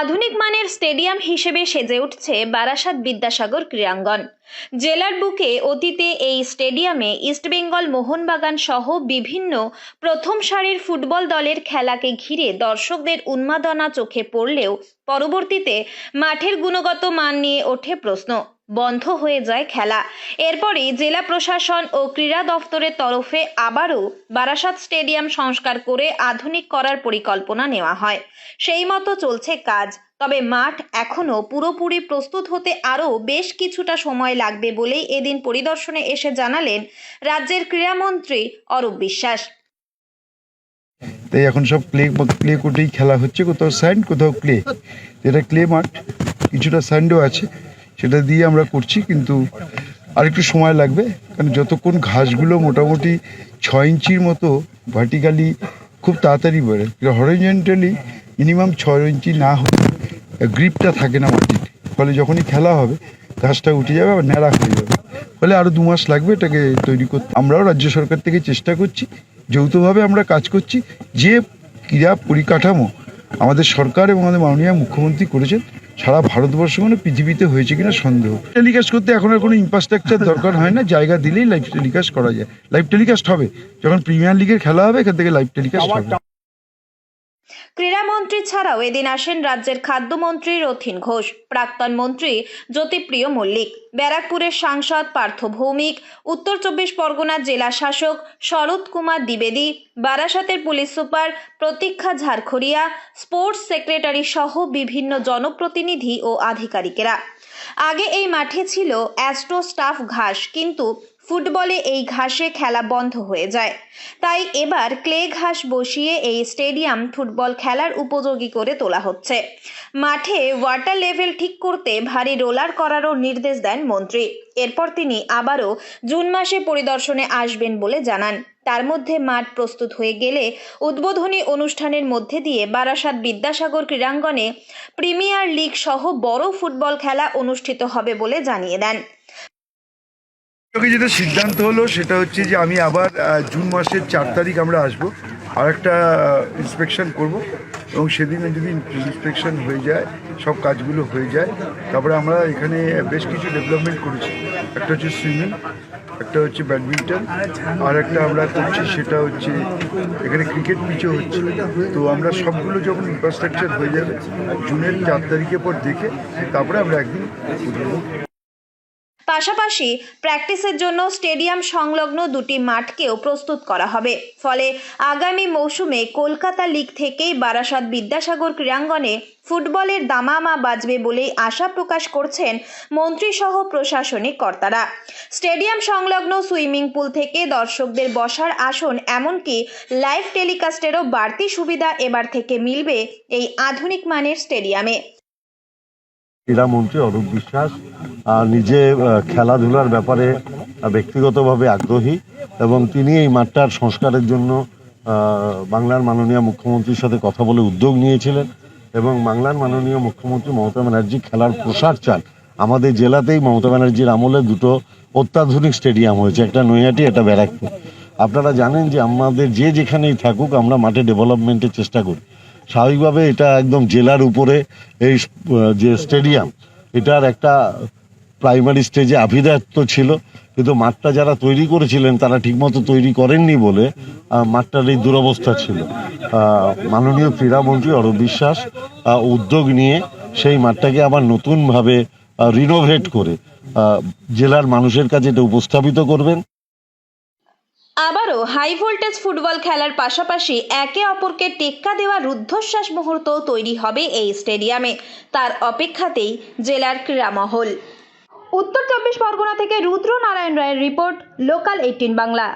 আধুনিক মানের স্টেডিয়াম হিসেবে সেজে উঠছে বারাসাত বিদ্যাসাগর ক্রীড়াঙ্গন। জেলার বুকে অতীতে এই স্টেডিয়ামে ইস্টবেঙ্গল মোহনবাগান সহ বিভিন্ন প্রথম সারির ফুটবল দলের খেলাকে ঘিরে দর্শকদের উন্মাদনা চোখে পড়লেও পরবর্তীতে মাঠের গুণগত মান নিয়ে ওঠে প্রশ্ন। বন্ধ হয়ে যায় খেলা। এরপরই জেলা প্রশাসন ও ক্রীড়া দফতরের তরফে আবারও বারাসাত স্টেডিয়াম সংস্কার করে আধুনিক করার পরিকল্পনা নেওয়া হয়। সেই মতো চলছে কাজ। তবে মাঠ এখনও পুরোপুরি প্রস্তুত হতে আরও বেশ কিছুটা সময় লাগবে বলেই এদিন পরিদর্শনে এসে জানালেন রাজ্যের ক্রীড়ামন্ত্রী অরূপ বিশ্বাস। তাই এখন সব ক্লে ক্লে কোর্টেই খেলা হচ্ছে। কোথাও স্যান্ড কোথাও ক্লে যেটা ক্লে মাঠ, কিছুটা স্যান্ডও আছে। সেটা দিয়ে আমরা করছি, কিন্তু আরেকটু সময় লাগবে, কারণ যতক্ষণ ঘাসগুলো মোটামুটি ছয় ইঞ্চির মতো ভার্টিক্যালি খুব তাড়াতাড়ি বেড়ে হরিজেন্টালি মিনিমাম ছয় ইঞ্চি না হলে গ্রিপটা থাকে না মাটিতে। ফলে যখনই খেলা হবে, ঘাসটা উঠে যাবে আবার ন্যাড়া হয়ে যাবে। ফলে আরও দু মাস লাগবে এটাকে তৈরি করতে। আমরাও রাজ্য সরকার থেকে চেষ্টা করছি, যৌথভাবে আমরা কাজ করছি, যে ক্রীড়া পরিকাঠামো আমাদের সরকার এবং আমাদের মাননীয় মুখ্যমন্ত্রী করেছেন সারা ভারতবর্ষ মানে পৃথিবীতে হয়েছে কিনা সন্দেহ। টেলিকাস্ট করতে এখন আর কোনো ইনফ্রাস্ট্রাকচার দরকার হয় না, জায়গা দিলেই লাইভ টেলিকাস্ট করা যায়। লাইভ টেলিকাস্ট হবে। যখন প্রিমিয়ার লিগের খেলা হবে, এখান থেকে লাইভ টেলিকাস্ট হবে। ক্রীড়ামন্ত্রী ছাড়াও এদিন আসেন রাজ্যের খাদ্যমন্ত্রী রথিন ঘোষ, প্রাক্তন মন্ত্রী জ্যোতিপ্রিয় মল্লিক, ব্যারাকপুরের সাংসদ পার্থ ভৌমিক, উত্তর চব্বিশ পরগনার জেলা শাসক শরৎ কুমার দ্বিবেদী, বারাসাতের পুলিশ সুপার প্রতীক্ষা ঝাড়খড়িয়া স্পোর্টস সেক্রেটারি সহ বিভিন্ন জনপ্রতিনিধি ও আধিকারিকেরা। আগে এই মাঠে ছিল অ্যাস্ট্রো স্টাফ ঘাস, কিন্তু ফুটবলে এই ঘাসে খেলা বন্ধ হয়ে যায়। তাই এবার ক্লে ঘাস বসিয়ে এই স্টেডিয়াম ফুটবল খেলার উপযোগী করে তোলা হচ্ছে। মাঠে ওয়াটার লেভেল ঠিক করতে ভারী রোলার করারও নির্দেশ দেন মন্ত্রী। এরপর তিনি আবারও জুন মাসে পরিদর্শনে আসবেন বলে জানান। তার মধ্যে মাঠ প্রস্তুত হয়ে গেলে উদ্বোধনী অনুষ্ঠানের মধ্যে দিয়ে বারাসাত বিদ্যাসাগর ক্রীড়াঙ্গনে প্রিমিয়ার লিগ সহ বড় ফুটবল খেলা অনুষ্ঠিত হবে বলে জানিয়ে দেন। তোকে যেটা সিদ্ধান্ত হলো সেটা হচ্ছে যে আমি আবার জুন মাসের চার তারিখ আমরা আসব আর একটা ইন্সপেকশন করব এবং সেদিন যদি ইন্সপেকশন হয়ে যায়, সব কাজগুলো হয়ে যায়, তারপরে আমরা এখানে বেশ কিছু ডেভেলপমেন্ট করেছি। একটা হচ্ছে সুইমিং একটা হচ্ছে ব্যাডমিন্টন আর একটা আমরা করছি সেটা হচ্ছে এখানে ক্রিকেট পিচও হচ্ছে। তো আমরা সবগুলো যখন ইনফ্রাস্ট্রাকচার হয়ে যাবে, জুনের চার তারিখের পর দেখে তারপরে আমরা একদিন পাশাপাশি প্র্যাকটিসের জন্য স্টেডিয়াম সংলগ্ন দুটি মাঠকেও প্রস্তুত করা হবে। ফলে আগামী মৌসুমে কলকাতা লিগ থেকেই বারাসাত বিদ্যাসাগর ক্রীড়াঙ্গনে ফুটবলের দামামা বাজবে বলেই আশা প্রকাশ করছেন মন্ত্রীসহ প্রশাসনিক কর্তারা। স্টেডিয়াম সংলগ্ন সুইমিং পুল থেকে দর্শকদের বসার আসন এমনকি লাইভ টেলিকাস্টেরও বাড়তি সুবিধা এবার থেকে মিলবে এই আধুনিক মানের স্টেডিয়ামে। ক্রীড়ামন্ত্রী অরূপ বিশ্বাস নিজে খেলাধুলার ব্যাপারে ব্যক্তিগতভাবে আগ্রহী এবং তিনি এই মাঠটার সংস্কারের জন্য বাংলার মাননীয় মুখ্যমন্ত্রীর সাথে কথা বলে উদ্যোগ নিয়েছিলেন এবং বাংলার মাননীয় মুখ্যমন্ত্রী মমতা ব্যানার্জি খেলার প্রসার চান। আমাদের জেলাতেই মমতা ব্যানার্জির আমলে দুটো অত্যাধুনিক স্টেডিয়াম হয়েছে, একটা নৈহাটি, একটা ব্যারাকপুর। আপনারা জানেন যে আমাদের যে যেখানেই থাকুক আমরা মাঠে ডেভেলপমেন্টের চেষ্টা করি। স্বাভাবিকভাবে এটা একদম জেলার উপরে এই যে স্টেডিয়াম, এটার একটা প্রাইমারি স্টেজে আভিজাত্য ছিল। কিন্তু মাঠটা যারা তৈরি করেছিলেন, তারা ঠিকমতো তৈরি করেননি বলে মাঠটার এই দুরবস্থা ছিল। মাননীয় ক্রীড়ামন্ত্রী অরূপ বিশ্বাস উদ্যোগ নিয়ে সেই মাঠটাকে আবার নতুনভাবে রিনোভেট করে জেলার মানুষের কাছে এটা উপস্থাপিত করবেন। আবারও হাই ভোল্টেজ ফুটবল খেলার পাশাপাশি একে অপরকে টেক্কা দেওয়া রুদ্ধশ্বাস মুহূর্ত তৈরি হবে এই স্টেডিয়ামে। তার অপেক্ষাতেই জেলার ক্রীড়ামহল। উত্তর চব্বিশ পরগনা থেকে রুদ্র নারায়ণ রায়ের রিপোর্ট লোকাল এইটিন বাংলা।